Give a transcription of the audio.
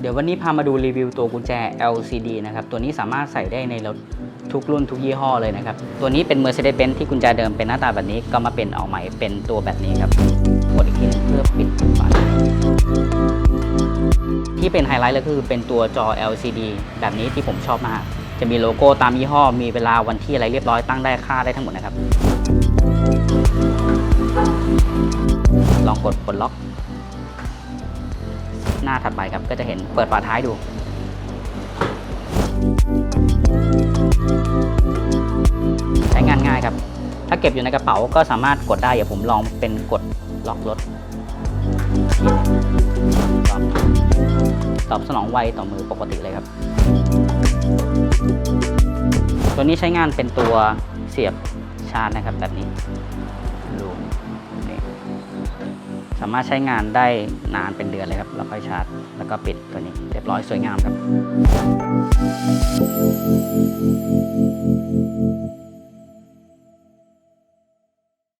เดี๋ยววันนี้พามาดูรีวิวตัวกุญแจ LCD นะครับ ตัวนี้สามารถใส่ได้ในรถทุกรุ่นทุกยี่ห้อเลยนะครับ ตัวนี้เป็น Mercedes-Benz ที่กุญแจเดิมเป็นหน้าตาแบบนี้ก็มาเป็นเอาใหม่เป็นตัวแบบนี้ครับกดอีกทีเพื่อปิดฝาที่เป็นไฮไลท์เลยก็คือเป็นตัวจอ LCD แบบนี้ที่ผมชอบมาก จะมีโลโก้ตามยี่ห้อ มีเวลาวันที่อะไรเรียบร้อยตั้งได้ค่าได้ทั้งหมดนะครับ ลองกดปลดล็อก หน้าถัดไปครับ ก็จะเห็นเปิดฝาท้ายดู ใช้งานง่ายครับ ถ้าเก็บอยู่ในกระเป๋าก็สามารถกดได้ เดี๋ยวผมลองเป็นกดล็อกรถ ตอบสนองไวต่อมือปกติเลยครับ ตัวนี้ใช้งานเป็นตัวเสียบชาร์จนะครับแบบนี้ดูนี่ามารถใช้งานได้นานเป็นเดือนเลยครับ แล้วค่อยชาร์จ แล้วก็ปิดตัวนี้เรียบร้อยสวยงามครับ